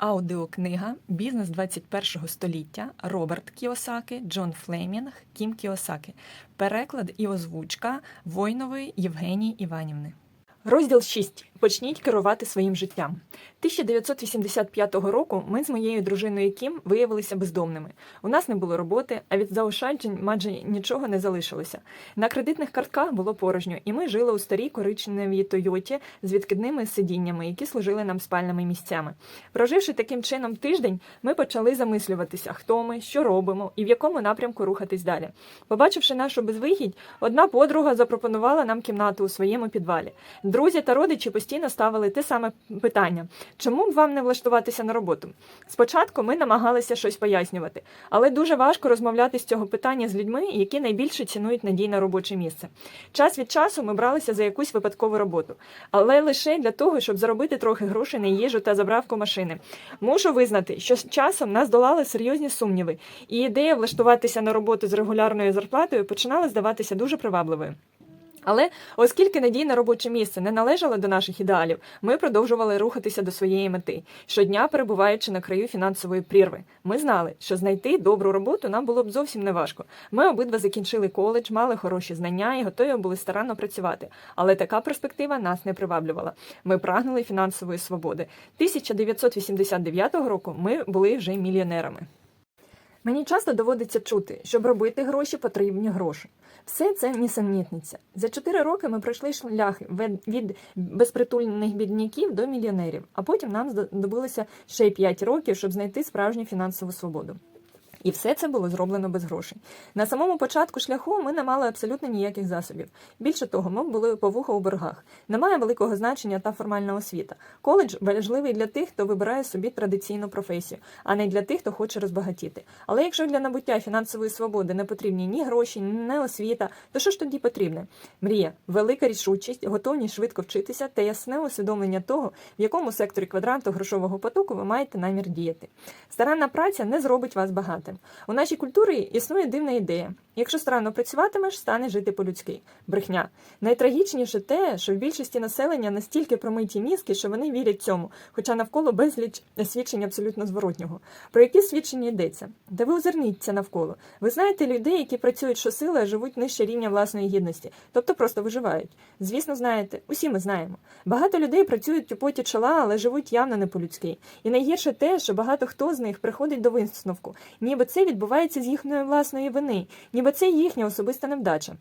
Аудіокнига Бізнес 21 століття Роберт Кіосаки, Джон Флемінг, Кім Кіосаки. Переклад і озвучка Войнової Євгенії Іванівни. Розділ 6. Почніть керувати своїм життям. 1985 року ми з моєю дружиною Кім виявилися бездомними. У нас не було роботи, а від заощаджень майже нічого не залишилося. На кредитних картках було порожньо, і ми жили у старій коричневій Тойоті з відкидними сидіннями, які служили нам спальними місцями. Проживши таким чином тиждень, ми почали замислюватися, хто ми, що робимо і в якому напрямку рухатись далі. Побачивши нашу безвихідь, одна подруга запропонувала нам кімнату у своєму підвалі. Друзі та родичі постійно ставили те саме питання: чому б вам не влаштуватися на роботу? Спочатку ми намагалися щось пояснювати, але дуже важко розмовляти з цього питання з людьми, які найбільше цінують надійне робоче місце. Час від часу ми бралися за якусь випадкову роботу, але лише для того, щоб заробити трохи грошей на їжу та заправку машини. Мушу визнати, що з часом нас долали серйозні сумніви, і ідея влаштуватися на роботу з регулярною зарплатою починала здаватися дуже привабливою. Але оскільки надійне робоче місце не належало до наших ідеалів, ми продовжували рухатися до своєї мети, щодня перебуваючи на краю фінансової прірви. Ми знали, що знайти добру роботу нам було б зовсім неважко. Ми обидва закінчили коледж, мали хороші знання і готові були старанно працювати. Але така перспектива нас не приваблювала. Ми прагнули фінансової свободи. 1989 року ми були вже мільйонерами. Мені часто доводиться чути, щоб робити гроші, потрібні гроші. Все це нісенітниця. За чотири роки ми пройшли шлях вед- від безпритульних бідняків до мільйонерів, а потім нам здобулося ще п'ять років, щоб знайти справжню фінансову свободу. І все це було зроблено без грошей. На самому початку шляху ми не мали абсолютно ніяких засобів. Більше того, ми були по вухо у боргах. Немає великого значення та формальна освіта. Коледж важливий для тих, хто вибирає собі традиційну професію, а не для тих, хто хоче розбагатіти. Але якщо для набуття фінансової свободи не потрібні ні гроші, ні освіта, то що ж тоді потрібне? Мрія, велика рішучість, готовність швидко вчитися та ясне усвідомлення того, в якому секторі квадранту грошового потоку ви маєте намір діяти. Старанна праця не зробить вас багатим. У нашій культурі існує дивна ідея: якщо старанно працюватимеш, стане жити по-людськи. Брехня. Найтрагічніше те, що в більшості населення настільки промиті мізки, що вони вірять цьому, хоча навколо безліч свідчень абсолютно зворотнього. Про які свідчення йдеться? Та ви озирніться навколо. Ви знаєте людей, які працюють щосили, а живуть нижче рівня власної гідності, тобто просто виживають. Звісно, знаєте, усі ми знаємо. Багато людей працюють у поті чола, але живуть явно не по-людськи. І найгірше те, що багато хто з них приходить до висновку, ніби це відбувається з їхньої власної вини, ніби це їхня особиста невдача.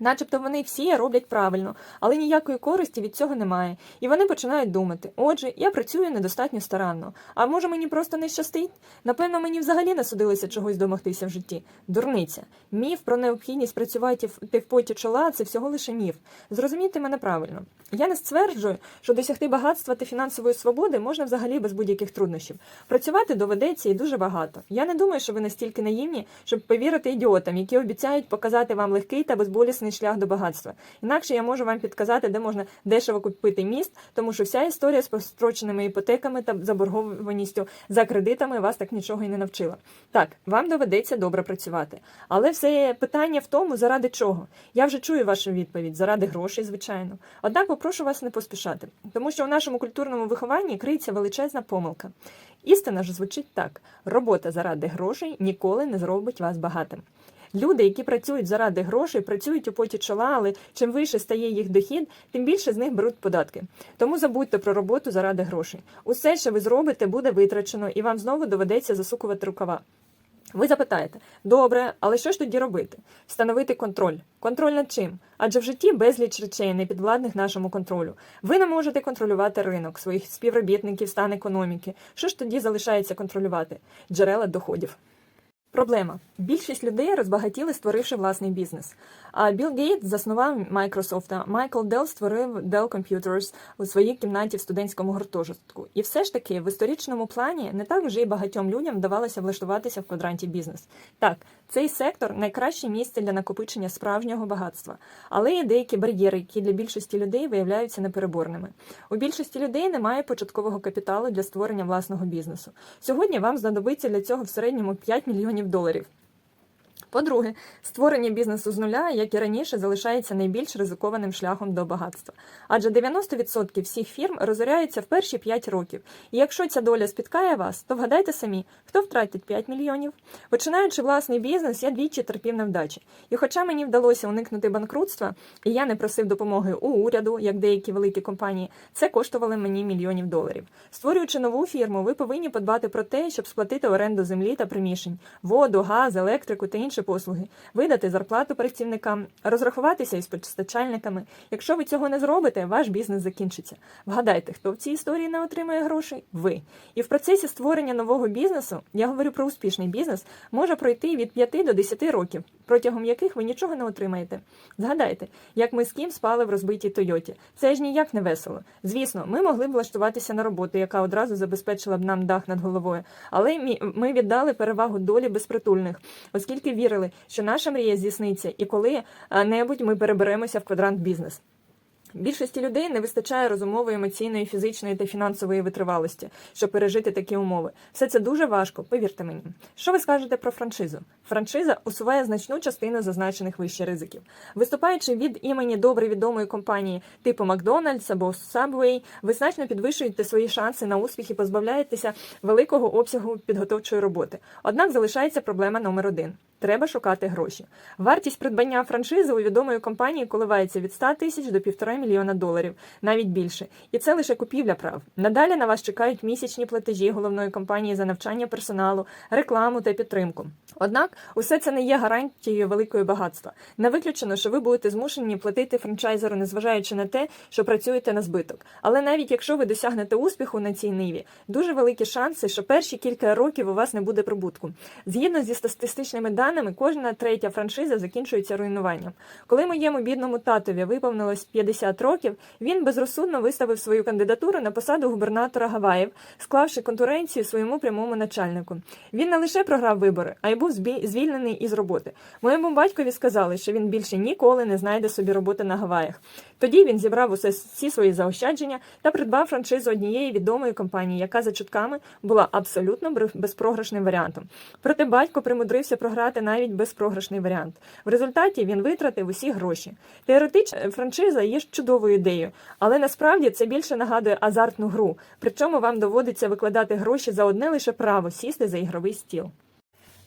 Начебто вони всі роблять правильно, але ніякої користі від цього немає. І вони починають думати: отже, я працюю недостатньо старанно. А може мені просто не щастить? Напевно, мені взагалі не судилося чогось домогтися в житті. Дурниця. Міф про необхідність працювати в поті чола це всього лише міф. Зрозумійте мене правильно. Я не стверджую, що досягти багатства та фінансової свободи можна взагалі без будь-яких труднощів. Працювати доведеться і дуже багато. Я не думаю, що ви настільки наївні, щоб повірити ідіотам, які обіцяють показати вам легкий та безболісний шлях до багатства. Інакше я можу вам підказати, де можна дешево купити міст, тому що вся історія з простроченими іпотеками та заборгованістю за кредитами вас так нічого і не навчила. Так, вам доведеться добре працювати. Але все питання в тому, заради чого. Я вже чую вашу відповідь, заради грошей, звичайно. Однак попрошу вас не поспішати, тому що у нашому культурному вихованні криється величезна помилка. Істина ж звучить так: робота заради грошей ніколи не зробить вас багатим. Люди, які працюють заради грошей, працюють у поті чола, але чим вище стає їх дохід, тим більше з них беруть податки. Тому забудьте про роботу заради грошей. Усе, що ви зробите, буде витрачено, і вам знову доведеться засукувати рукава. Ви запитаєте, добре, але що ж тоді робити? Встановити контроль. Контроль над чим? Адже в житті безліч речей, не підвладних нашому контролю. Ви не можете контролювати ринок, своїх співробітників, стан економіки. Що ж тоді залишається контролювати? Джерела доходів. Проблема. Більшість людей розбагатіли, створивши власний бізнес. А Білл Гейтс заснував Microsoft, а Майкл Делл створив Dell Computers у своїй кімнаті в студентському гуртожитку. І все ж таки, в історичному плані не так вже й багатьом людям вдавалося влаштуватися в квадранті бізнес. Так, цей сектор найкраще місце для накопичення справжнього багатства, але є деякі бар'єри, які для більшості людей виявляються непереборними. У більшості людей немає початкового капіталу для створення власного бізнесу. Сьогодні вам знадобиться для цього в середньому 5 мільйонів доларів. По-друге, створення бізнесу з нуля, як і раніше, залишається найбільш ризикованим шляхом до багатства. Адже 90% всіх фірм розоряються в перші 5 років. І якщо ця доля спіткає вас, то вгадайте самі, хто втратить 5 мільйонів. Починаючи власний бізнес, я двічі терпів невдачі. І хоча мені вдалося уникнути банкрутства, і я не просив допомоги у уряду, як деякі великі компанії, це коштувало мені мільйонів доларів. Створюючи нову фірму, ви повинні подбати про те, щоб сплатити оренду землі та приміщень, воду, газ, електрику та інші послуги, видати зарплату працівникам, розрахуватися із постачальниками. Якщо ви цього не зробите, ваш бізнес закінчиться. Вгадайте, хто в цій історії не отримає грошей? Ви. І в процесі створення нового бізнесу, я говорю про успішний бізнес, може пройти від 5 до 10 років, протягом яких ви нічого не отримаєте. Згадайте, як ми з ким спали в розбитій Тойоті. Це ж ніяк не весело. Звісно, ми могли б влаштуватися на роботу, яка одразу забезпечила б нам дах над головою, але ми віддали перевагу долі безпритульних, оскільки вірили, що наша мрія здійсниться, і коли-небудь ми переберемося в квадрант бізнес. Більшості людей не вистачає розумової, емоційної, фізичної та фінансової витривалості, щоб пережити такі умови. Все це дуже важко, повірте мені. Що ви скажете про франшизу? Франшиза усуває значну частину зазначених вище ризиків. Виступаючи від імені добре відомої компанії типу Макдональдс або Subway, ви значно підвищуєте свої шанси на успіх і позбавляєтеся великого обсягу підготовчої роботи. Однак залишається проблема номер один. Треба шукати гроші. Вартість придбання франшизи у відомої компанії коливається від 100 тисяч до 1,5 мільйона доларів, навіть більше. І це лише купівля прав. Надалі на вас чекають місячні платежі головної компанії за навчання персоналу, рекламу та підтримку. Однак усе це не є гарантією великого багатства. Не виключено, що ви будете змушені платити франчайзеру, незважаючи на те, що працюєте на збиток. Але навіть якщо ви досягнете успіху на цій ниві, дуже великі шанси, що перші кілька років у вас не буде прибутку. Згідно зі статистичними даними, кожна третя франшиза закінчується руйнуванням. Коли моєму бідному татові виповнилось 50 років, він безрозсудно виставив свою кандидатуру на посаду губернатора Гаваїв, склавши конкуренцію своєму прямому начальнику. Він не лише програв вибори, а й був звільнений із роботи. Моєму батькові сказали, що він більше ніколи не знайде собі роботи на Гаваях. Тоді він зібрав усе всі свої заощадження та придбав франшизу однієї відомої компанії, яка за чутками була абсолютно безпрограшним варіантом. Проте батько примудрився програти навіть безпрограшний варіант. В результаті він витратив усі гроші. Теоретично франшиза є ж ідею, але насправді це більше нагадує азартну гру. Причому вам доводиться викладати гроші за одне лише право сісти за ігровий стіл.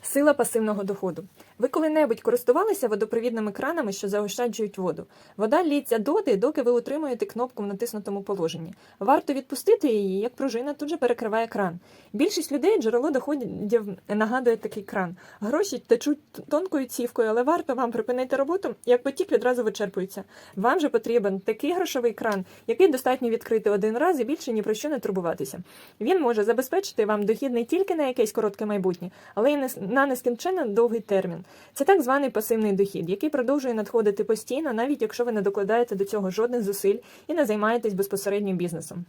Сила пасивного доходу. Ви коли-небудь користувалися водопровідними кранами, що заощаджують воду? Вода лється доти, доки ви утримуєте кнопку в натиснутому положенні. Варто відпустити її, як пружина тут же перекриває кран. Більшість людей джерело доходів нагадує такий кран. Гроші течуть тонкою цівкою, але варто вам припинити роботу, як потік відразу вичерпується. Вам же потрібен такий грошовий кран, який достатньо відкрити один раз і більше ні про що не турбуватися. Він може забезпечити вам дохід не тільки на якесь коротке майбутнє, але й на нескінченно довгий термін. Це так званий пасивний дохід, який продовжує надходити постійно, навіть якщо ви не докладаєте до цього жодних зусиль і не займаєтесь безпосередньо бізнесом.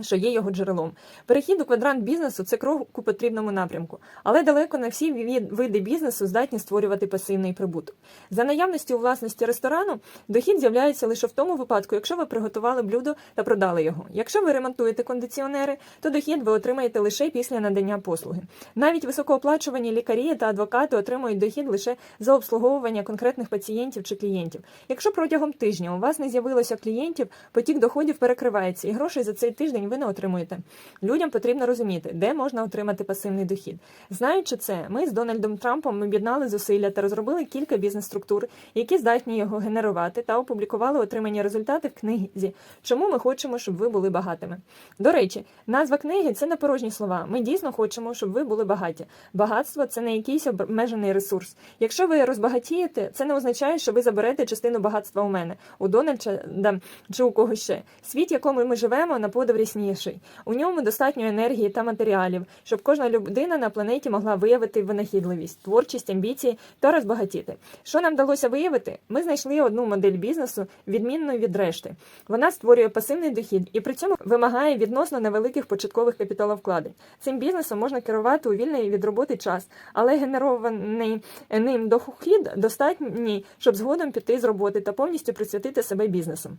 Що є його джерелом. Перехід у квадрант бізнесу це крок у потрібному напрямку, але далеко не всі види бізнесу здатні створювати пасивний прибуток. За наявності у власності ресторану дохід з'являється лише в тому випадку, якщо ви приготували блюдо та продали його. Якщо ви ремонтуєте кондиціонери, то дохід ви отримаєте лише після надання послуги. Навіть високооплачувані лікарі та адвокати отримують дохід лише за обслуговування конкретних пацієнтів чи клієнтів. Якщо протягом тижня у вас не з'явилося клієнтів, потік доходів перекривається, і грошей за цей тиждень ви не отримуєте. Людям потрібно розуміти, де можна отримати пасивний дохід. Знаючи це, ми з Дональдом Трампом об'єднали зусилля та розробили кілька бізнес-структур, які здатні його генерувати, та опублікували отримані результати в книзі. Чому ми хочемо, щоб ви були багатими? До речі, назва книги це не порожні слова. Ми дійсно хочемо, щоб ви були багаті. Багатство це не якийсь обмежений ресурс. Якщо ви розбагатієте, це не означає, що ви заберете частину багатства у мене, у Дональда чи у когось ще. Світ, в якому ми живемо, на подив рісніший. У ньому достатньо енергії та матеріалів, щоб кожна людина на планеті могла виявити винахідливість, творчість, амбіції та розбагатіти. Що нам вдалося виявити? Ми знайшли одну модель бізнесу, відмінну від решти. Вона створює пасивний дохід і при цьому вимагає відносно невеликих початкових капіталовкладень. Цим бізнесом можна керувати у вільний від роботи час, але генерований ним дохід достатній, щоб згодом піти з роботи та повністю присвятити себе бізнесу.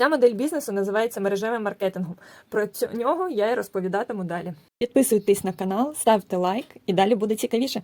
Ця модель бізнесу називається мережевим маркетингом. Про нього я і розповідатиму далі. Підписуйтесь на канал, ставте лайк і далі буде цікавіше.